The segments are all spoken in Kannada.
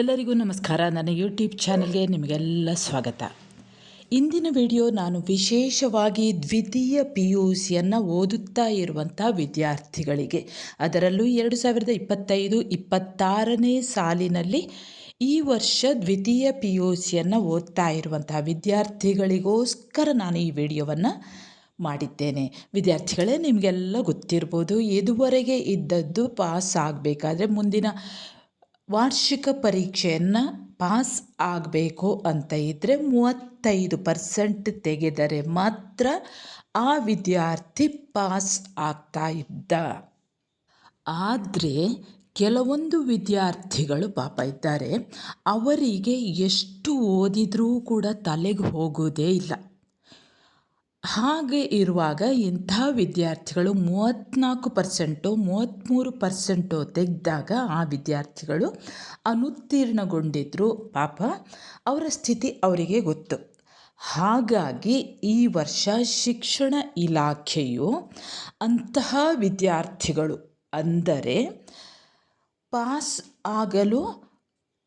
ಎಲ್ಲರಿಗೂ ನಮಸ್ಕಾರ. ನನ್ನ ಯೂಟ್ಯೂಬ್ ಚಾನಲ್ಗೆ ನಿಮಗೆಲ್ಲ ಸ್ವಾಗತ. ಇಂದಿನ ವಿಡಿಯೋ ನಾನು ವಿಶೇಷವಾಗಿ ದ್ವಿತೀಯ ಪಿ ಯು ಸಿಯನ್ನು ಓದುತ್ತಾ ಇರುವಂಥ ವಿದ್ಯಾರ್ಥಿಗಳಿಗೆ, ಅದರಲ್ಲೂ ಎರಡು ಸಾವಿರದ ಇಪ್ಪತ್ತೈದು ಇಪ್ಪತ್ತಾರನೇ ಸಾಲಿನಲ್ಲಿ ಈ ವರ್ಷ ದ್ವಿತೀಯ ಪಿ ಯು ಸಿಯನ್ನು ಓದ್ತಾ ಇರುವಂತಹ ವಿದ್ಯಾರ್ಥಿಗಳಿಗೋಸ್ಕರ ನಾನು ಈ ವಿಡಿಯೋವನ್ನು ಮಾಡಿದ್ದೇನೆ. ವಿದ್ಯಾರ್ಥಿಗಳೇ, ನಿಮಗೆಲ್ಲ ಗೊತ್ತಿರ್ಬೋದು, ಇದುವರೆಗೆ ಇದ್ದದ್ದು ಪಾಸ್ ಆಗಬೇಕಾದ್ರೆ ಮುಂದಿನ ವಾರ್ಷಿಕ ಪರೀಕ್ಷೆಯನ್ನು ಪಾಸ್ ಆಗಬೇಕು ಅಂತ ಇದ್ದರೆ ಮೂವತ್ತೈದು ಪರ್ಸೆಂಟ್ ತೆಗೆದರೆ ಮಾತ್ರ ಆ ವಿದ್ಯಾರ್ಥಿ ಪಾಸ್ ಆಗ್ತಾ ಇದ್ದ. ಆದರೆ ಕೆಲವೊಂದು ವಿದ್ಯಾರ್ಥಿಗಳು ಪಾಪ ಇದ್ದಾರೆ. ಅವರಿಗೆ ಎಷ್ಟು ಓದಿದರೂ ಕೂಡ ತಲೆಗೆ ಹೋಗೋದೇ ಇಲ್ಲ. ಹಾಗೆ ಇರುವಾಗ ಇಂಥ ವಿದ್ಯಾರ್ಥಿಗಳು ಮೂವತ್ತ್ನಾಲ್ಕು ಪರ್ಸೆಂಟು, ಮೂವತ್ತ್ಮೂರು ಪರ್ಸೆಂಟು ತೆಗೆದಾಗ ಆ ವಿದ್ಯಾರ್ಥಿಗಳು ಅನುತ್ತೀರ್ಣಗೊಂಡಿದ್ದರು ಪಾಪ, ಅವರ ಸ್ಥಿತಿ ಅವರಿಗೆ ಗೊತ್ತು. ಹಾಗಾಗಿ ಈ ವರ್ಷ ಶಿಕ್ಷಣ ಇಲಾಖೆಯು ಅಂತಹ ವಿದ್ಯಾರ್ಥಿಗಳು ಅಂದರೆ ಪಾಸ್ ಆಗಲು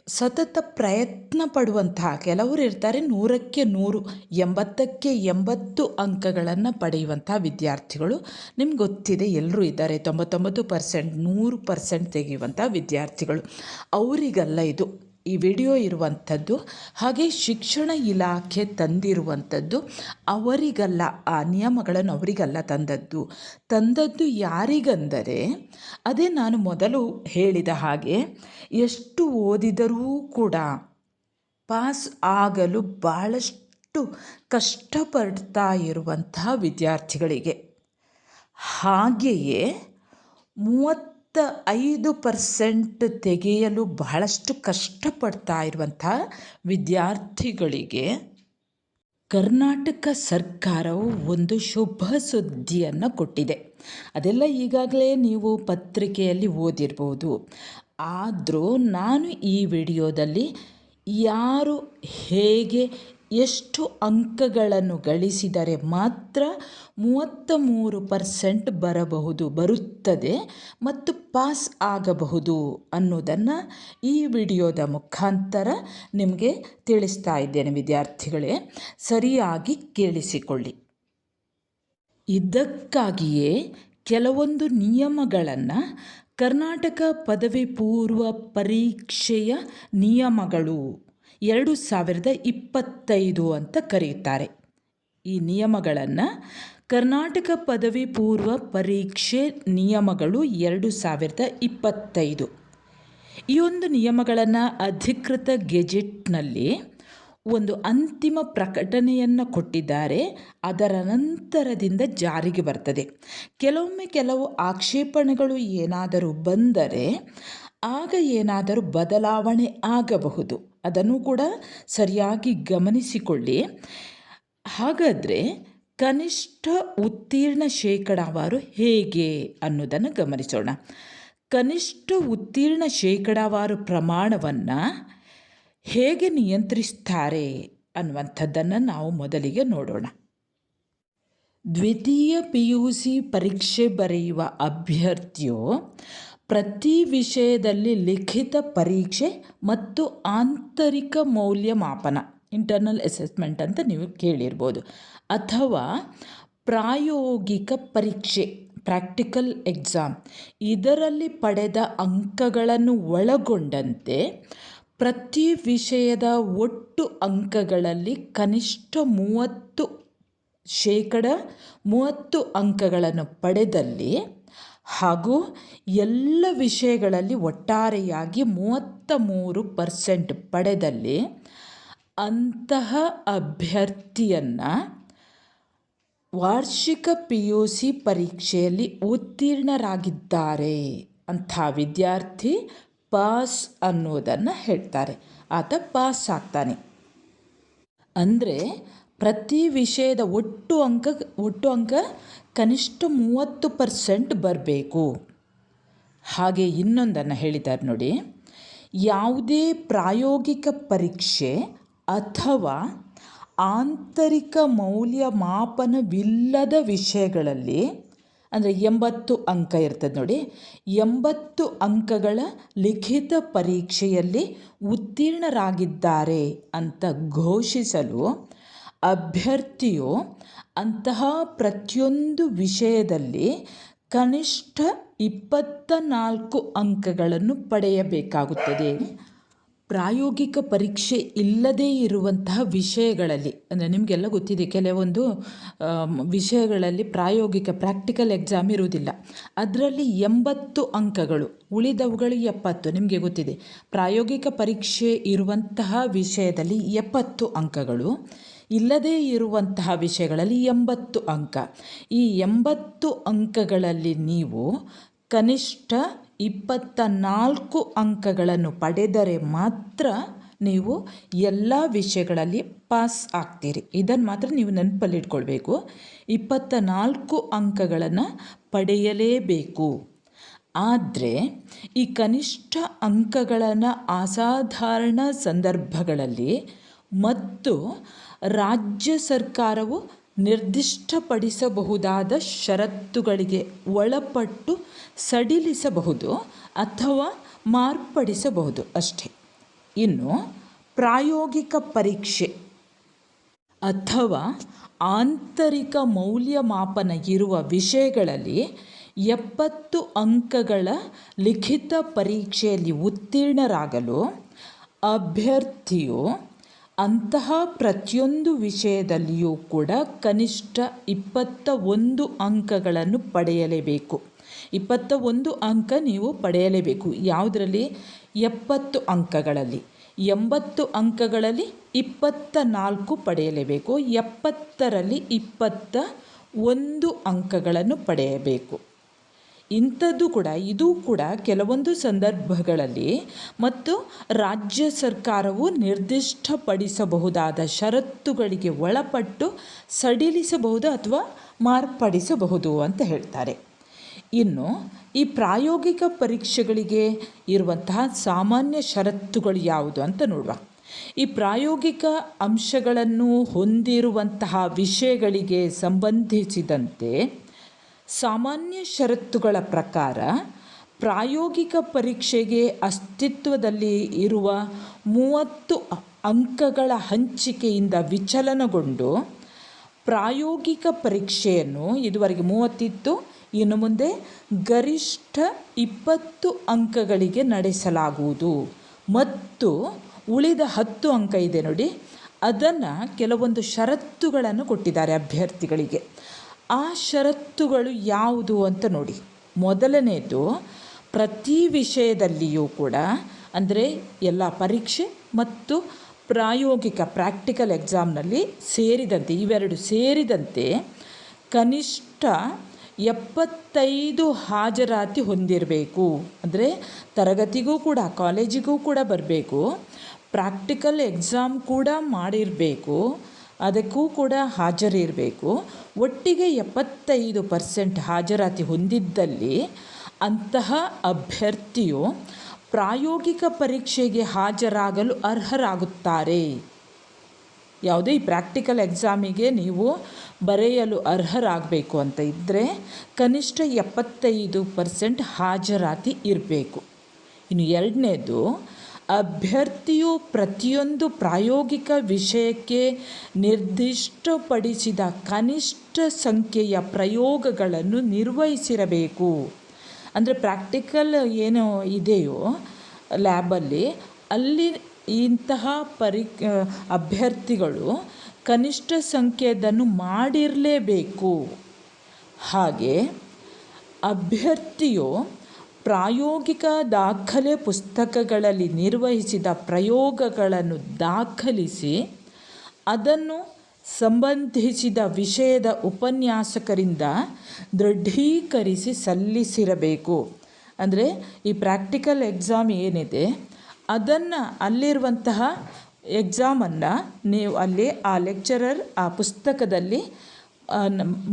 ಸತತ ಪ್ರಯತ್ನ ಪಡುವಂತಹ ಕೆಲವರು ಇರ್ತಾರೆ. ನೂರಕ್ಕೆ ನೂರು, ಎಂಬತ್ತಕ್ಕೆ ಎಂಬತ್ತು ಅಂಕಗಳನ್ನು ಪಡೆಯುವಂಥ ವಿದ್ಯಾರ್ಥಿಗಳು ನಿಮ್ಗೆ ಗೊತ್ತಿದೆ, ಎಲ್ಲರೂ ಇದ್ದಾರೆ. ತೊಂಬತ್ತೊಂಬತ್ತು ಪರ್ಸೆಂಟ್, ನೂರು ಪರ್ಸೆಂಟ್ ತೆಗೆಯುವಂಥ ವಿದ್ಯಾರ್ಥಿಗಳು. ಅವರಿಗಲ್ಲ ಇದು. ಈ ವಿಡಿಯೋ ಇರುವಂಥದ್ದು, ಹಾಗೆ ಶಿಕ್ಷಣ ಇಲಾಖೆ ತಂದಿರುವಂಥದ್ದು, ಅವರಿಗಲ್ಲ, ಆ ನಿಯಮಗಳನ್ನು ಅವರಿಗಲ್ಲ ತಂದದ್ದು. ತಂದದ್ದು ಯಾರಿಗಂದರೆ, ಅದೇ ನಾನು ಮೊದಲು ಹೇಳಿದ ಹಾಗೆ, ಎಷ್ಟು ಓದಿದರೂ ಕೂಡ ಪಾಸ್ ಆಗಲು ಭಾಳಷ್ಟು ಕಷ್ಟಪಡ್ತಾ ಇರುವಂತಹ ವಿದ್ಯಾರ್ಥಿಗಳಿಗೆ. ಹಾಗೆಯೇ ಮೂವತ್ತ ಐದು ಪರ್ಸೆಂಟ್ ತೆಗೆಯಲು ಬಹಳಷ್ಟು ಕಷ್ಟಪಡ್ತಾ ಇರುವಂಥ ವಿದ್ಯಾರ್ಥಿಗಳಿಗೆ ಕರ್ನಾಟಕ ಸರ್ಕಾರವು ಒಂದು ಶುಭ ಸುದ್ದಿಯನ್ನು ಕೊಟ್ಟಿದೆ. ಅದೆಲ್ಲ ಈಗಾಗಲೇ ನೀವು ಪತ್ರಿಕೆಯಲ್ಲಿ ಓದಿರ್ಬೋದು. ಆದರೂ ನಾನು ಈ ವಿಡಿಯೋದಲ್ಲಿ ಯಾರು ಹೇಗೆ ಎಷ್ಟು ಅಂಕಗಳನ್ನು ಗಳಿಸಿದರೆ ಮಾತ್ರ ಮೂವತ್ತ ಮೂರು ಪರ್ಸೆಂಟ್ ಬರಬಹುದು, ಬರುತ್ತದೆ ಮತ್ತು ಪಾಸ್ ಆಗಬಹುದು ಅನ್ನೋದನ್ನು ಈ ವಿಡಿಯೋದ ಮುಖಾಂತರ ನಿಮಗೆ ತಿಳಿಸ್ತಾ ಇದ್ದೇನೆ ವಿದ್ಯಾರ್ಥಿಗಳೇ. ಸರಿಯಾಗಿ ಕೇಳಿಸಿಕೊಳ್ಳಿ. ಇದಕ್ಕಾಗಿಯೇ ಕೆಲವೊಂದು ನಿಯಮಗಳನ್ನು ಕರ್ನಾಟಕ ಪದವಿ ಪೂರ್ವ ಪರೀಕ್ಷೆಯ ನಿಯಮಗಳು ಎರಡು ಸಾವಿರದ ಇಪ್ಪತ್ತೈದು ಅಂತ ಕರೆಯುತ್ತಾರೆ. ಈ ನಿಯಮಗಳನ್ನು ಕರ್ನಾಟಕ ಪದವಿ ಪೂರ್ವ ಪರೀಕ್ಷೆ ನಿಯಮಗಳು ಎರಡು ಸಾವಿರದ ಇಪ್ಪತ್ತೈದು. ಈ ಒಂದು ನಿಯಮಗಳನ್ನು ಅಧಿಕೃತ ಗೆಜೆಟ್ನಲ್ಲಿ ಒಂದು ಅಂತಿಮ ಪ್ರಕಟಣೆಯನ್ನು ಕೊಟ್ಟಿದ್ದಾರೆ. ಅದರ ನಂತರದಿಂದ ಜಾರಿಗೆ ಬರ್ತದೆ. ಕೆಲವೊಮ್ಮೆ ಕೆಲವು ಆಕ್ಷೇಪಣೆಗಳು ಏನಾದರೂ ಬಂದರೆ ಆಗ ಏನಾದರೂ ಬದಲಾವಣೆ ಆಗಬಹುದು. ಅದನ್ನು ಕೂಡ ಸರಿಯಾಗಿ ಗಮನಿಸಿಕೊಳ್ಳಿ. ಹಾಗಾದರೆ ಕನಿಷ್ಠ ಉತ್ತೀರ್ಣ ಶೇಕಡಾವಾರು ಹೇಗೆ ಅನ್ನೋದನ್ನು ಗಮನಿಸೋಣ. ಕನಿಷ್ಠ ಉತ್ತೀರ್ಣ ಶೇಕಡಾವಾರು ಪ್ರಮಾಣವನ್ನು ಹೇಗೆ ನಿಯಂತ್ರಿಸ್ತಾರೆ ಅನ್ನುವಂಥದ್ದನ್ನು ನಾವು ಮೊದಲಿಗೆ ನೋಡೋಣ. ದ್ವಿತೀಯ ಪಿ ಯು ಸಿ ಪರೀಕ್ಷೆ ಬರೆಯುವ ಅಭ್ಯರ್ಥಿಯು ಪ್ರತಿ ವಿಷಯದಲ್ಲಿ ಲಿಖಿತ ಪರೀಕ್ಷೆ ಮತ್ತು ಆಂತರಿಕ ಮೌಲ್ಯಮಾಪನ ಇಂಟರ್ನಲ್ ಅಸೆಸ್ಮೆಂಟ್ ಅಂತ ನೀವು ಕೇಳಿರ್ಬೋದು. ಅಥವಾ ಪ್ರಾಯೋಗಿಕ ಪರೀಕ್ಷೆ ಪ್ರಾಕ್ಟಿಕಲ್ ಎಕ್ಸಾಮ್ ಇದರಲ್ಲಿ ಪಡೆದ ಅಂಕಗಳನ್ನು ಒಳಗೊಂಡಂತೆ ಪ್ರತಿ ವಿಷಯದ ಒಟ್ಟು ಅಂಕಗಳಲ್ಲಿ ಕನಿಷ್ಠ ಮೂವತ್ತು ಶೇಕಡ ಮೂವತ್ತು ಅಂಕಗಳನ್ನು ಪಡೆದಲ್ಲಿ ಹಾಗೂ ಎಲ್ಲ ವಿಷಯಗಳಲ್ಲಿ ಒಟ್ಟಾರೆಯಾಗಿ ಮೂವತ್ತ ಮೂರು ಪರ್ಸೆಂಟ್ ಪಡೆದಲ್ಲಿ ಅಂತಹ ಅಭ್ಯರ್ಥಿಯನ್ನು ವಾರ್ಷಿಕ ಪಿ ಯು ಸಿ ಪರೀಕ್ಷೆಯಲ್ಲಿ ಉತ್ತೀರ್ಣರಾಗಿದ್ದಾರೆ ಅಂಥ ವಿದ್ಯಾರ್ಥಿ ಪಾಸ್ ಅನ್ನೋದನ್ನು ಹೇಳ್ತಾರೆ. ಆತ ಪಾಸ್ ಆಗ್ತಾನೆ. ಅಂದರೆ ಪ್ರತಿ ವಿಷಯದ ಒಟ್ಟು ಅಂಕ ಒಟ್ಟು ಅಂಕ ಕನಿಷ್ಠ ಮೂವತ್ತು ಪರ್ಸೆಂಟ್ ಬರಬೇಕು. ಹಾಗೆ ಇನ್ನೊಂದನ್ನು ಹೇಳಿದ್ದಾರೆ ನೋಡಿ. ಯಾವುದೇ ಪ್ರಾಯೋಗಿಕ ಪರೀಕ್ಷೆ ಅಥವಾ ಆಂತರಿಕ ಮೌಲ್ಯಮಾಪನವಿಲ್ಲದ ವಿಷಯಗಳಲ್ಲಿ, ಅಂದರೆ ಎಂಬತ್ತು ಅಂಕ ಇರ್ತದೆ ನೋಡಿ, ಎಂಬತ್ತು ಅಂಕಗಳ ಲಿಖಿತ ಪರೀಕ್ಷೆಯಲ್ಲಿ ಉತ್ತೀರ್ಣರಾಗಿದ್ದಾರೆ ಅಂತ ಘೋಷಿಸಲು ಅಭ್ಯರ್ಥಿಯು ಅಂತಹ ಪ್ರತಿಯೊಂದು ವಿಷಯದಲ್ಲಿ ಕನಿಷ್ಠ ಇಪ್ಪತ್ತ ನಾಲ್ಕು ಅಂಕಗಳನ್ನು ಪಡೆಯಬೇಕಾಗುತ್ತದೆ. ಪ್ರಾಯೋಗಿಕ ಪರೀಕ್ಷೆ ಇಲ್ಲದೇ ಇರುವಂತಹ ವಿಷಯಗಳಲ್ಲಿ, ಅಂದರೆ ನಿಮಗೆಲ್ಲ ಗೊತ್ತಿದೆ, ಕೆಲವೊಂದು ವಿಷಯಗಳಲ್ಲಿ ಪ್ರಾಯೋಗಿಕ ಪ್ರಾಕ್ಟಿಕಲ್ ಎಕ್ಸಾಮ್ ಇರುವುದಿಲ್ಲ. ಅದರಲ್ಲಿ ಎಂಬತ್ತು ಅಂಕಗಳು, ಉಳಿದವುಗಳು ಎಪ್ಪತ್ತು, ನಿಮಗೆ ಗೊತ್ತಿದೆ. ಪ್ರಾಯೋಗಿಕ ಪರೀಕ್ಷೆ ಇರುವಂತಹ ವಿಷಯದಲ್ಲಿ ಎಪ್ಪತ್ತು ಅಂಕಗಳು, ಇಲ್ಲದೇ ಇರುವಂತಹ ವಿಷಯಗಳಲ್ಲಿ ಎಂಬತ್ತು ಅಂಕ. ಈ ಎಂಬತ್ತು ಅಂಕಗಳಲ್ಲಿ ನೀವು ಕನಿಷ್ಠ ಇಪ್ಪತ್ತ ನಾಲ್ಕು ಅಂಕಗಳನ್ನು ಪಡೆದರೆ ಮಾತ್ರ ನೀವು ಎಲ್ಲ ವಿಷಯಗಳಲ್ಲಿ ಪಾಸ್ ಆಗ್ತೀರಿ. ಇದನ್ನು ಮಾತ್ರ ನೀವು ನೆನಪಲ್ಲಿಟ್ಕೊಳ್ಬೇಕು ಇಪ್ಪತ್ತ ನಾಲ್ಕು ಅಂಕಗಳನ್ನು ಪಡೆಯಲೇಬೇಕು. ಆದರೆ ಈ ಕನಿಷ್ಠ ಅಂಕಗಳನ್ನು ಅಸಾಧಾರಣ ಸಂದರ್ಭಗಳಲ್ಲಿ ಮತ್ತು ರಾಜ್ಯ ಸರ್ಕಾರವು ನಿರ್ದಿಷ್ಟಪಡಿಸಬಹುದಾದ ಷರತ್ತುಗಳಿಗೆ ಒಳಪಟ್ಟು ಸಡಿಲಿಸಬಹುದು ಅಥವಾ ಮಾರ್ಪಡಿಸಬಹುದು ಅಷ್ಟೇ. ಇನ್ನು ಪ್ರಾಯೋಗಿಕ ಪರೀಕ್ಷೆ ಅಥವಾ ಆಂತರಿಕ ಮೌಲ್ಯಮಾಪನ ಇರುವ ವಿಷಯಗಳಲ್ಲಿ ಎಪ್ಪತ್ತು ಅಂಕಗಳ ಲಿಖಿತ ಪರೀಕ್ಷೆಯಲ್ಲಿ ಉತ್ತೀರ್ಣರಾಗಲು ಅಭ್ಯರ್ಥಿಯು ಅಂತಹ ಪ್ರತಿಯೊಂದು ವಿಷಯದಲ್ಲಿಯೂ ಕೂಡ ಕನಿಷ್ಠ ಇಪ್ಪತ್ತ ಒಂದು ಅಂಕಗಳನ್ನು ಪಡೆಯಲೇಬೇಕು. ಇಪ್ಪತ್ತ ಒಂದು ಅಂಕ ನೀವು ಪಡೆಯಲೇಬೇಕು. ಯಾವುದರಲ್ಲಿ? ಎಪ್ಪತ್ತು ಅಂಕಗಳಲ್ಲಿ. ಎಂಬತ್ತು ಅಂಕಗಳಲ್ಲಿ ಇಪ್ಪತ್ತ ನಾಲ್ಕು ಪಡೆಯಲೇಬೇಕು. ಎಪ್ಪತ್ತರಲ್ಲಿ ಇಪ್ಪತ್ತ ಒಂದು ಅಂಕಗಳನ್ನು ಪಡೆಯಬೇಕು. ಇಂಥದ್ದು ಕೂಡ, ಇದು ಕೂಡ ಕೆಲವೊಂದು ಸಂದರ್ಭಗಳಲ್ಲಿ ಮತ್ತು ರಾಜ್ಯ ಸರ್ಕಾರವು ನಿರ್ದಿಷ್ಟಪಡಿಸಬಹುದಾದ ಷರತ್ತುಗಳಿಗೆ ಒಳಪಟ್ಟು ಸಡಿಲಿಸಬಹುದು ಅಥವಾ ಮಾರ್ಪಡಿಸಬಹುದು ಅಂತ ಹೇಳ್ತಾರೆ. ಇನ್ನು, ಈ ಪ್ರಾಯೋಗಿಕ ಪರೀಕ್ಷೆಗಳಿಗೆ ಇರುವಂತಹ ಸಾಮಾನ್ಯ ಷರತ್ತುಗಳು ಯಾವುದು ಅಂತ ನೋಡುವ. ಈ ಪ್ರಾಯೋಗಿಕ ಅಂಶಗಳನ್ನು ಹೊಂದಿರುವಂತಹ ವಿಷಯಗಳಿಗೆ ಸಂಬಂಧಿಸಿದಂತೆ ಸಾಮಾನ್ಯ ಷರತ್ತುಗಳ ಪ್ರಕಾರ ಪ್ರಾಯೋಗಿಕ ಪರೀಕ್ಷೆಗೆ ಅಸ್ತಿತ್ವದಲ್ಲಿ ಇರುವ ಮೂವತ್ತು ಅಂಕಗಳ ಹಂಚಿಕೆಯಿಂದ ವಿಚಲನಗೊಂಡು ಪ್ರಾಯೋಗಿಕ ಪರೀಕ್ಷೆಯನ್ನು ಇದುವರೆಗೆ ಮೂವತ್ತಿತ್ತು. ಇನ್ನು ಮುಂದೆ ಗರಿಷ್ಠ ಇಪ್ಪತ್ತು ಅಂಕಗಳಿಗೆ ನಡೆಸಲಾಗುವುದು. ಮತ್ತು ಉಳಿದ ಹತ್ತು ಅಂಕ ಇದೆ ನೋಡಿ. ಅದನ್ನು ಕೆಲವೊಂದು ಷರತ್ತುಗಳನ್ನು ಕೊಟ್ಟಿದ್ದಾರೆ ಅಭ್ಯರ್ಥಿಗಳಿಗೆ. ಆ ಷರತ್ತುಗಳು ಯಾವುದು ಅಂತ ನೋಡಿ. ಮೊದಲನೇದು, ಪ್ರತಿ ವಿಷಯದಲ್ಲಿಯೂ ಕೂಡ ಅಂದರೆ ಎಲ್ಲ ಪರೀಕ್ಷೆ ಮತ್ತು ಪ್ರಾಯೋಗಿಕ ಪ್ರಾಕ್ಟಿಕಲ್ ಎಕ್ಸಾಮ್ನಲ್ಲಿ ಸೇರಿದಂತೆ, ಇವೆರಡು ಸೇರಿದಂತೆ ಕನಿಷ್ಠ ಎಪ್ಪತ್ತೈದು ಹಾಜರಾತಿ ಹೊಂದಿರಬೇಕು. ಅಂದರೆ ತರಗತಿಗೂ ಕೂಡ, ಕಾಲೇಜಿಗೂ ಕೂಡ ಬರಬೇಕು. ಪ್ರಾಕ್ಟಿಕಲ್ ಎಕ್ಸಾಮ್ ಕೂಡ ಮಾಡಿರಬೇಕು. ಅದಕ್ಕೂ ಕೂಡ ಹಾಜರಿರಬೇಕು ಒಟ್ಟಿಗೆ ಎಪ್ಪತ್ತೈದು ಪರ್ಸೆಂಟ್ ಹಾಜರಾತಿ ಹೊಂದಿದ್ದಲ್ಲಿ ಅಂತಹ ಅಭ್ಯರ್ಥಿಯು ಪ್ರಾಯೋಗಿಕ ಪರೀಕ್ಷೆಗೆ ಹಾಜರಾಗಲು ಅರ್ಹರಾಗುತ್ತಾರೆ. ಯಾವುದೇ ಈ ಪ್ರಾಕ್ಟಿಕಲ್ ಎಕ್ಸಾಮಿಗೆ ನೀವು ಬರೆಯಲು ಅರ್ಹರಾಗಬೇಕು ಅಂತ ಇದ್ದರೆ ಕನಿಷ್ಠ ಎಪ್ಪತ್ತೈದು ಪರ್ಸೆಂಟ್ ಹಾಜರಾತಿ ಇರಬೇಕು. ಇನ್ನು ಎರಡನೇದು ಅಭ್ಯರ್ಥಿಯು ಪ್ರತಿಯೊಂದು ಪ್ರಾಯೋಗಿಕ ವಿಷಯಕ್ಕೆ ನಿರ್ದಿಷ್ಟಪಡಿಸಿದ ಕನಿಷ್ಠ ಸಂಖ್ಯೆಯ ಪ್ರಯೋಗಗಳನ್ನು ನಿರ್ವಹಿಸಿರಬೇಕು. ಅಂದರೆ ಪ್ರಾಕ್ಟಿಕಲ್ ಏನು ಇದೆಯೋ ಲ್ಯಾಬಲ್ಲಿ ಅಲ್ಲಿ ಇಂತಹ ಪರಿ ಅಭ್ಯರ್ಥಿಗಳು ಕನಿಷ್ಠ ಸಂಖ್ಯೆಯದನ್ನು ಮಾಡಿರಲೇಬೇಕು. ಹಾಗೆ ಅಭ್ಯರ್ಥಿಯು ಪ್ರಾಯೋಗಿಕ ದಾಖಲೆ ಪುಸ್ತಕಗಳಲ್ಲಿ ನಿರ್ವಹಿಸಿದ ಪ್ರಯೋಗಗಳನ್ನು ದಾಖಲಿಸಿ ಅದನ್ನು ಸಂಬಂಧಿಸಿದ ವಿಷಯದ ಉಪನ್ಯಾಸಕರಿಂದ ದೃಢೀಕರಿಸಿ ಸಲ್ಲಿಸಿರಬೇಕು. ಅಂದರೆ ಈ ಪ್ರಾಕ್ಟಿಕಲ್ ಎಕ್ಸಾಮ್ ಏನಿದೆ, ಅದನ್ನು ಅಲ್ಲಿರುವಂತಹ ಎಕ್ಸಾಮನ್ನು ನೀವು ಅಲ್ಲಿ ಆ ಲೆಕ್ಚರರ್ ಆ ಪುಸ್ತಕದಲ್ಲಿ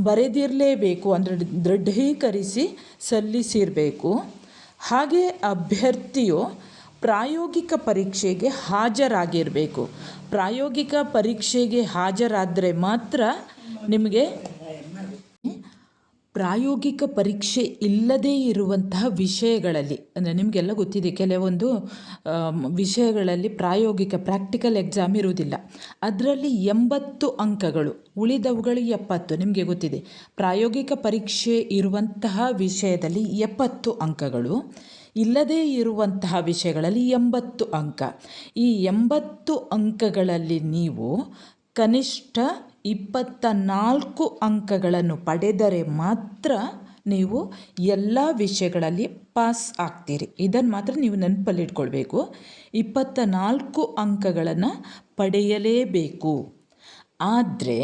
ಬರೆದಿರಲೇಬೇಕು. ಅಂದರೆ ದೃಢೀಕರಿಸಿ ಸಲ್ಲಿಸಿರಬೇಕು. ಹಾಗೆ ಅಭ್ಯರ್ಥಿಯು ಪ್ರಾಯೋಗಿಕ ಪರೀಕ್ಷೆಗೆ ಹಾಜರಾಗಿರಬೇಕು. ಪ್ರಾಯೋಗಿಕ ಪರೀಕ್ಷೆಗೆ ಹಾಜರಾದರೆ ಮಾತ್ರ ನಿಮಗೆ ಪ್ರಾಯೋಗಿಕ ಪರೀಕ್ಷೆ ಇಲ್ಲದೇ ಇರುವಂತಹ ವಿಷಯಗಳಲ್ಲಿ, ಅಂದರೆ ನಿಮಗೆಲ್ಲ ಗೊತ್ತಿದೆ, ಕೆಲವೊಂದು ವಿಷಯಗಳಲ್ಲಿ ಪ್ರಾಯೋಗಿಕ ಪ್ರಾಕ್ಟಿಕಲ್ ಎಕ್ಸಾಮ್ ಇರುವುದಿಲ್ಲ. ಅದರಲ್ಲಿ ಎಂಬತ್ತು ಅಂಕಗಳು, ಉಳಿದವುಗಳು ಎಪ್ಪತ್ತು, ನಿಮಗೆ ಗೊತ್ತಿದೆ. ಪ್ರಾಯೋಗಿಕ ಪರೀಕ್ಷೆ ಇರುವಂತಹ ವಿಷಯದಲ್ಲಿ ಎಪ್ಪತ್ತು ಅಂಕಗಳು, ಇಲ್ಲದೇ ಇರುವಂತಹ ವಿಷಯಗಳಲ್ಲಿ ಎಂಬತ್ತು ಅಂಕ. ಈ ಎಂಬತ್ತು ಅಂಕಗಳಲ್ಲಿ ನೀವು ಕನಿಷ್ಠ ಇಪ್ಪತ್ತ ನಾಲ್ಕು ಅಂಕಗಳನ್ನು ಪಡೆದರೆ ಮಾತ್ರ ನೀವು ಎಲ್ಲ ವಿಷಯಗಳಲ್ಲಿ ಪಾಸ್ ಆಗ್ತೀರಿ. ಇದನ್ನು ಮಾತ್ರ ನೀವು ನೆನಪಲ್ಲಿಟ್ಕೊಳ್ಬೇಕು ಇಪ್ಪತ್ತ ನಾಲ್ಕು ಅಂಕಗಳನ್ನು ಪಡೆಯಲೇಬೇಕು. ಆದರೆ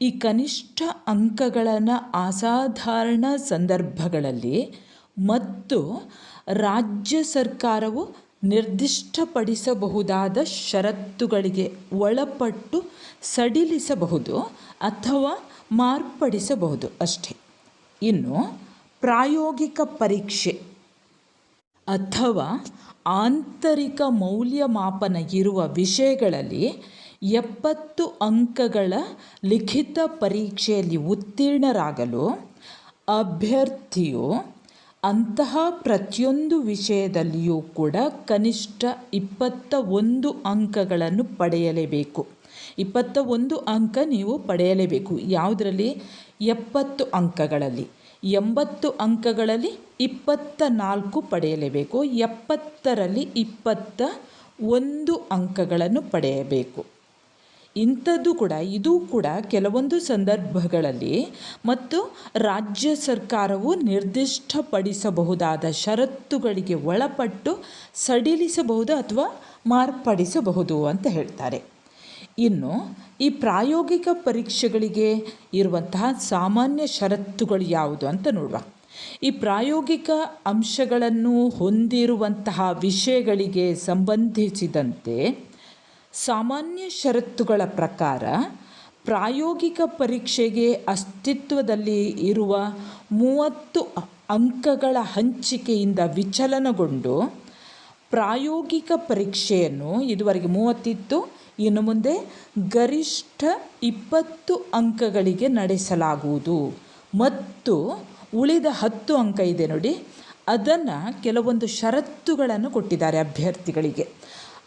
ಈ ಕನಿಷ್ಠ ಅಂಕಗಳನ್ನು ಅಸಾಧಾರಣ ಸಂದರ್ಭಗಳಲ್ಲಿ ಮತ್ತು ರಾಜ್ಯ ಸರ್ಕಾರವು ನಿರ್ದಿಷ್ಟಪಡಿಸಬಹುದಾದ ಷರತ್ತುಗಳಿಗೆ ಒಳಪಟ್ಟು ಸಡಿಲಿಸಬಹುದು ಅಥವಾ ಮಾರ್ಪಡಿಸಬಹುದು ಅಷ್ಟೇ. ಇನ್ನು ಪ್ರಾಯೋಗಿಕ ಪರೀಕ್ಷೆ ಅಥವಾ ಆಂತರಿಕ ಮೌಲ್ಯಮಾಪನ ಇರುವ ವಿಷಯಗಳಲ್ಲಿ ಎಪ್ಪತ್ತು ಅಂಕಗಳ ಲಿಖಿತ ಪರೀಕ್ಷೆಯಲ್ಲಿ ಉತ್ತೀರ್ಣರಾಗಲು ಅಭ್ಯರ್ಥಿಯು ಅಂತಹ ಪ್ರತಿಯೊಂದು ವಿಷಯದಲ್ಲಿಯೂ ಕೂಡ ಕನಿಷ್ಠ ಇಪ್ಪತ್ತ ಒಂದು ಅಂಕಗಳನ್ನು ಪಡೆಯಲೇಬೇಕು. ಇಪ್ಪತ್ತ ಒಂದು ಅಂಕ ನೀವು ಪಡೆಯಲೇಬೇಕು. ಯಾವುದರಲ್ಲಿ? ಎಪ್ಪತ್ತು ಅಂಕಗಳಲ್ಲಿ. ಎಂಬತ್ತು ಅಂಕಗಳಲ್ಲಿ ಇಪ್ಪತ್ತ ನಾಲ್ಕು ಪಡೆಯಲೇಬೇಕು. ಎಪ್ಪತ್ತರಲ್ಲಿ ಇಪ್ಪತ್ತ ಒಂದು ಅಂಕಗಳನ್ನು ಪಡೆಯಬೇಕು. ಇಂಥದ್ದು ಕೂಡ, ಇದು ಕೂಡ ಕೆಲವೊಂದು ಸಂದರ್ಭಗಳಲ್ಲಿ ಮತ್ತು ರಾಜ್ಯ ಸರ್ಕಾರವು ನಿರ್ದಿಷ್ಟಪಡಿಸಬಹುದಾದ ಷರತ್ತುಗಳಿಗೆ ಒಳಪಟ್ಟು ಸಡಿಲಿಸಬಹುದು ಅಥವಾ ಮಾರ್ಪಡಿಸಬಹುದು ಅಂತ ಹೇಳ್ತಾರೆ. ಇನ್ನು, ಈ ಪ್ರಾಯೋಗಿಕ ಪರೀಕ್ಷೆಗಳಿಗೆ ಇರುವಂತಹ ಸಾಮಾನ್ಯ ಷರತ್ತುಗಳು ಯಾವುದು ಅಂತ ನೋಡುವ. ಈ ಪ್ರಾಯೋಗಿಕ ಅಂಶಗಳನ್ನು ಹೊಂದಿರುವಂತಹ ವಿಷಯಗಳಿಗೆ ಸಂಬಂಧಿಸಿದಂತೆ ಸಾಮಾನ್ಯ ಷರತ್ತುಗಳ ಪ್ರಕಾರ ಪ್ರಾಯೋಗಿಕ ಪರೀಕ್ಷೆಗೆ ಅಸ್ತಿತ್ವದಲ್ಲಿ ಇರುವ ಮೂವತ್ತು ಅಂಕಗಳ ಹಂಚಿಕೆಯಿಂದ ವಿಚಲನಗೊಂಡು ಪ್ರಾಯೋಗಿಕ ಪರೀಕ್ಷೆಯನ್ನು ಇದುವರೆಗೆ ಮೂವತ್ತಿತ್ತು. ಇನ್ನು ಮುಂದೆ ಗರಿಷ್ಠ ಇಪ್ಪತ್ತು ಅಂಕಗಳಿಗೆ ನಡೆಸಲಾಗುವುದು. ಮತ್ತು ಉಳಿದ ಹತ್ತು ಅಂಕ ಇದೆ ನೋಡಿ. ಅದನ್ನು ಕೆಲವೊಂದು ಷರತ್ತುಗಳನ್ನು ಕೊಟ್ಟಿದ್ದಾರೆ ಅಭ್ಯರ್ಥಿಗಳಿಗೆ.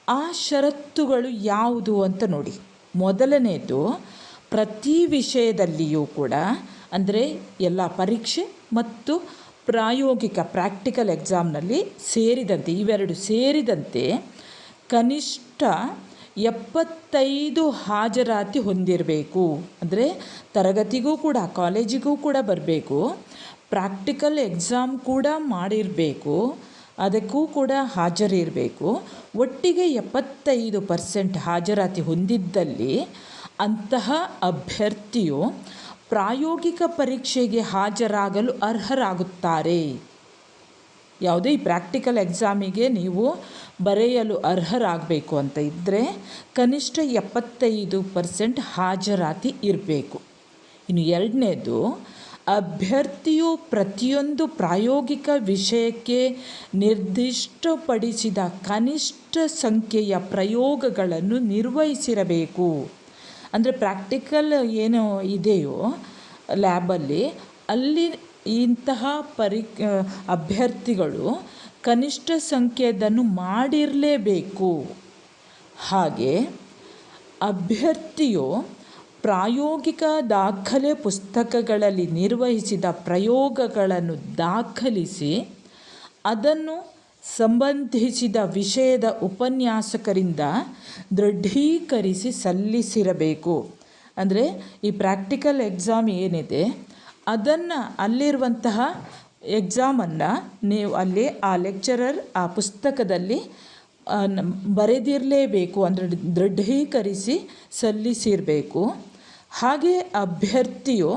ಆ ಷರತ್ತುಗಳು ಯಾವುದು ಅಂತ ನೋಡಿ. ಮೊದಲನೇದು, ಪ್ರತಿ ವಿಷಯದಲ್ಲಿಯೂ ಕೂಡ ಅಂದರೆ ಎಲ್ಲ ಪರೀಕ್ಷೆ ಮತ್ತು ಪ್ರಾಯೋಗಿಕ ಪ್ರಾಕ್ಟಿಕಲ್ ಎಕ್ಸಾಮ್ನಲ್ಲಿ ಸೇರಿದಂತೆ, ಇವೆರಡು ಸೇರಿದಂತೆ ಕನಿಷ್ಠ ಎಪ್ಪತ್ತೈದು ಹಾಜರಾತಿ ಹೊಂದಿರಬೇಕು. ಅಂದರೆ ತರಗತಿಗೂ ಕೂಡ, ಕಾಲೇಜಿಗೂ ಕೂಡ ಬರಬೇಕು. ಪ್ರಾಕ್ಟಿಕಲ್ ಎಕ್ಸಾಮ್ ಕೂಡ ಮಾಡಿರಬೇಕು. ಅದಕ್ಕೂ ಕೂಡ ಹಾಜರಿರಬೇಕು ಒಟ್ಟಿಗೆ ಎಪ್ಪತ್ತೈದು ಪರ್ಸೆಂಟ್ ಹಾಜರಾತಿ ಹೊಂದಿದ್ದಲ್ಲಿ ಅಂತಹ ಅಭ್ಯರ್ಥಿಯು ಪ್ರಾಯೋಗಿಕ ಪರೀಕ್ಷೆಗೆ ಹಾಜರಾಗಲು ಅರ್ಹರಾಗುತ್ತಾರೆ. ಯಾವುದೇ ಈ ಪ್ರಾಕ್ಟಿಕಲ್ ಎಕ್ಸಾಮಿಗೆ ನೀವು ಬರೆಯಲು ಅರ್ಹರಾಗಬೇಕು ಅಂತ ಇದ್ದರೆ ಕನಿಷ್ಠ ಎಪ್ಪತ್ತೈದು ಪರ್ಸೆಂಟ್ ಹಾಜರಾತಿ ಇರಬೇಕು. ಇನ್ನು ಎರಡನೇದು ಅಭ್ಯರ್ಥಿಯು ಪ್ರತಿಯೊಂದು ಪ್ರಾಯೋಗಿಕ ವಿಷಯಕ್ಕೆ ನಿರ್ದಿಷ್ಟಪಡಿಸಿದ ಕನಿಷ್ಠ ಸಂಖ್ಯೆಯ ಪ್ರಯೋಗಗಳನ್ನು ನಿರ್ವಹಿಸಿರಬೇಕು. ಅಂದರೆ ಪ್ರಾಕ್ಟಿಕಲ್ ಏನು ಇದೆಯೋ ಲ್ಯಾಬಲ್ಲಿ ಅಲ್ಲಿ ಇಂತಹ ಪರಿ ಅಭ್ಯರ್ಥಿಗಳು ಕನಿಷ್ಠ ಸಂಖ್ಯೆಯದನ್ನು ಮಾಡಿರಲೇಬೇಕು. ಹಾಗೆ ಅಭ್ಯರ್ಥಿಯು ಪ್ರಾಯೋಗಿಕ ದಾಖಲೆ ಪುಸ್ತಕಗಳಲ್ಲಿ ನಿರ್ವಹಿಸಿದ ಪ್ರಯೋಗಗಳನ್ನು ದಾಖಲಿಸಿ ಅದನ್ನು ಸಂಬಂಧಿಸಿದ ವಿಷಯದ ಉಪನ್ಯಾಸಕರಿಂದ ದೃಢೀಕರಿಸಿ ಸಲ್ಲಿಸಿರಬೇಕು. ಅಂದರೆ ಈ ಪ್ರಾಕ್ಟಿಕಲ್ ಎಕ್ಸಾಮ್ ಏನಿದೆ, ಅದನ್ನು ಅಲ್ಲಿರುವಂತಹ ಎಕ್ಸಾಮನ್ನು ನೀವು ಅಲ್ಲಿ ಆ ಲೆಕ್ಚರರ್ ಆ ಪುಸ್ತಕದಲ್ಲಿ ಬರೆದಿರಲೇಬೇಕು. ಅಂದರೆ ದೃಢೀಕರಿಸಿ ಸಲ್ಲಿಸಿರಬೇಕು. ಹಾಗೆ ಅಭ್ಯರ್ಥಿಯು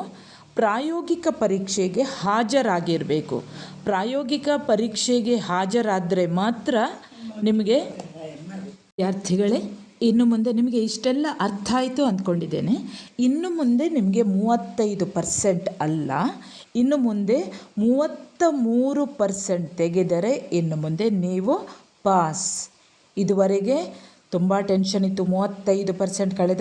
ಪ್ರಾಯೋಗಿಕ ಪರೀಕ್ಷೆಗೆ ಹಾಜರಾಗಿರಬೇಕು. ಪ್ರಾಯೋಗಿಕ ಪರೀಕ್ಷೆಗೆ ಹಾಜರಾದರೆ ಮಾತ್ರ ನಿಮಗೆ ವಿದ್ಯಾರ್ಥಿಗಳೇ, ಇನ್ನು ಮುಂದೆ ನಿಮಗೆ ಇಷ್ಟೆಲ್ಲ ಅರ್ಥ ಆಯಿತು ಅಂದ್ಕೊಂಡಿದ್ದೇನೆ. ಇನ್ನು ಮುಂದೆ ನಿಮಗೆ ಮೂವತ್ತೈದು ಪರ್ಸೆಂಟ್ ಅಲ್ಲ. ಇನ್ನು ಮುಂದೆ ಮೂವತ್ತ ಮೂರು ಪರ್ಸೆಂಟ್ ತೆಗೆದರೆ ಇನ್ನು ಮುಂದೆ ನೀವು ಪಾಸ್. ಇದುವರೆಗೆ ತುಂಬ ಟೆನ್ಷನ್ ಇತ್ತು. ಮೂವತ್ತೈದು ಪರ್ಸೆಂಟ್ ಕಳೆದ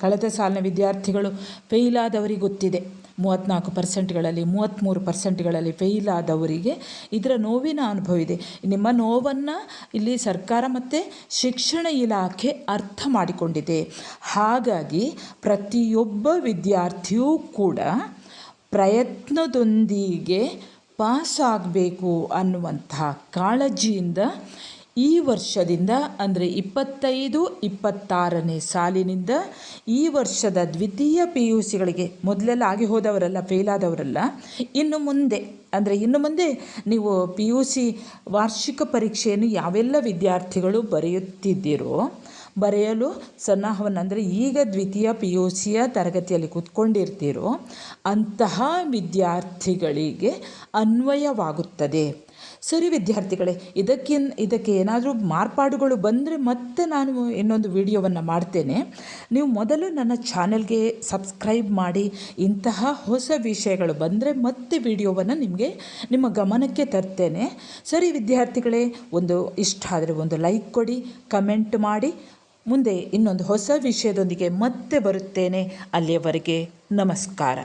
ಕಳೆದ ಸಾಲಿನ ವಿದ್ಯಾರ್ಥಿಗಳು ಫೇಲ್ ಆದವರಿಗೆ ಗೊತ್ತಿದೆ ಮೂವತ್ತ್ನಾಲ್ಕು ಪರ್ಸೆಂಟ್ಗಳಲ್ಲಿ ಮೂವತ್ತ್ಮೂರು ಪರ್ಸೆಂಟ್ಗಳಲ್ಲಿ ಫೇಲ್ ಆದವರಿಗೆ ಇದರ ನೋವಿನ ಅನುಭವ ಇದೆ. ನಿಮ್ಮ ನೋವನ್ನು ಇಲ್ಲಿ ಸರ್ಕಾರ ಮತ್ತು ಶಿಕ್ಷಣ ಇಲಾಖೆ ಅರ್ಥ ಮಾಡಿಕೊಂಡಿದೆ. ಹಾಗಾಗಿ ಪ್ರತಿಯೊಬ್ಬ ವಿದ್ಯಾರ್ಥಿಯೂ ಕೂಡ ಪ್ರಯತ್ನದೊಂದಿಗೆ ಪಾಸ್ ಆಗಬೇಕು ಅನ್ನುವಂತಹ ಕಾಳಜಿಯಿಂದ ಈ ವರ್ಷದಿಂದ ಅಂದರೆ ಇಪ್ಪತ್ತೈದು, ಇಪ್ಪತ್ತಾರನೇ ಸಾಲಿನಿಂದ ಈ ವರ್ಷದ ದ್ವಿತೀಯ ಪಿ ಯು ಸಿಗಳಿಗೆ ಮೊದಲೆಲ್ಲ ಆಗಿ ಹೋದವರಲ್ಲ ಫೇಲ್ ಆದವರಲ್ಲ. ಇನ್ನು ಮುಂದೆ, ಅಂದರೆ ಇನ್ನು ಮುಂದೆ ನೀವು ಪಿ ಯು ಸಿ ವಾರ್ಷಿಕ ಪರೀಕ್ಷೆಯನ್ನು ಯಾವೆಲ್ಲ ವಿದ್ಯಾರ್ಥಿಗಳು ಬರೆಯುತ್ತಿದ್ದೀರೋ, ಬರೆಯಲು ಸನ್ನಾಹವನ್ನು ಅಂದರೆ ಈಗ ದ್ವಿತೀಯ ಪಿ ಯು ಸಿಯ ತರಗತಿಯಲ್ಲಿ ಕೂತ್ಕೊಂಡಿರ್ತೀರೋ, ಅಂತಹ ವಿದ್ಯಾರ್ಥಿಗಳಿಗೆ ಅನ್ವಯವಾಗುತ್ತದೆ. ಸರಿ ವಿದ್ಯಾರ್ಥಿಗಳೇ, ಇದಕ್ಕೆ ಇದಕ್ಕೆ ಏನಾದರೂ ಮಾರ್ಪಾಡುಗಳು ಬಂದರೆ ಮತ್ತೆ ನಾನು ಇನ್ನೊಂದು ವಿಡಿಯೋವನ್ನು ಮಾಡ್ತೇನೆ. ನೀವು ಮೊದಲು ನನ್ನ ಚಾನೆಲ್ಗೆ ಸಬ್ಸ್ಕ್ರೈಬ್ ಮಾಡಿ, ಇಂತಹ ಹೊಸ ವಿಷಯಗಳು ಬಂದರೆ ಮತ್ತೆ ವಿಡಿಯೋವನ್ನು ನಿಮಗೆ, ನಿಮ್ಮ ಗಮನಕ್ಕೆ ತರ್ತೇನೆ. ಸರಿ ವಿದ್ಯಾರ್ಥಿಗಳೇ, ಒಂದು ಇಷ್ಟ ಆದರೆ ಒಂದು ಲೈಕ್ ಕೊಡಿ, ಕಮೆಂಟ್ ಮಾಡಿ. ಮುಂದೆ ಇನ್ನೊಂದು ಹೊಸ ವಿಷಯದೊಂದಿಗೆ ಮತ್ತೆ ಬರುತ್ತೇನೆ. ಅಲ್ಲಿಯವರೆಗೆ ನಮಸ್ಕಾರ.